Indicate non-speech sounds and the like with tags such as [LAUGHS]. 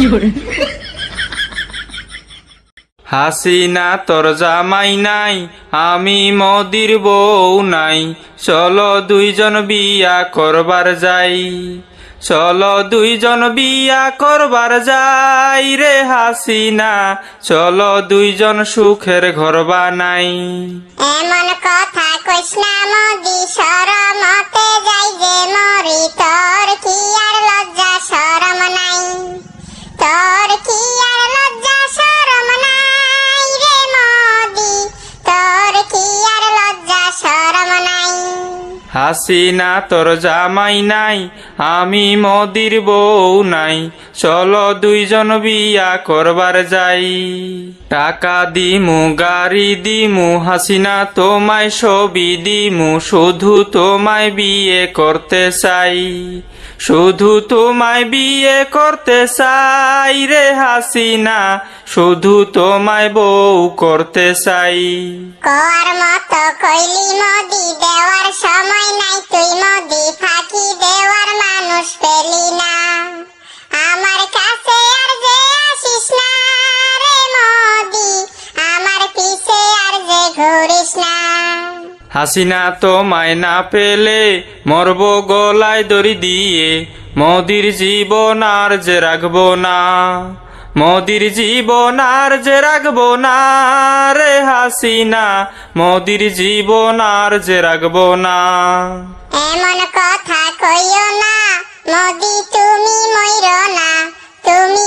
[LAUGHS] হাসিনা তোর জামাই নাই, আমি মদির বউ নাই। চলো দুইজন বিয়া করবার যাই। চলো দুইজন বিয়া করবার যাই রে হাসিনা। চলো দুইজন সুখের ঘর বানাই। এমন কথা কইস না হাসিনা তোর জামাই নাই, আমি মদির বউ নাই। চলো দুইজন বিয়া করবার যাই। টাকা দিমু, গাড়ি দিমু, হাসিনা তোমায় ছবি দিমু, শুধু তোমায় বিয়ে করতে চাই। শুধু তোমায় বিয়ে করতে চাই রে হাসিনা, শুধু তোমায় বউ করতে চাই। মতো কইলি মোদি দেওয়ার সময় নাই, তুই মোদি ফাঁকি দেওয়ার মানুষ পেলি না। আমার কাছে আর যে আসিস না রে মোদি, আমার পিছে আর যে ঘুরিস না। হাসিনা তো মায়না পেলে, মরব গলায় দড়ি দিয়ে, মোদির জীবন আর যে রাখব না। মোদির জীবন আর যে রাখব না রে হাসিনা, মোদির জীবন আর যে রাখব না। এমন কথা কইও না, মোদি তুমি মইরো না, তুমি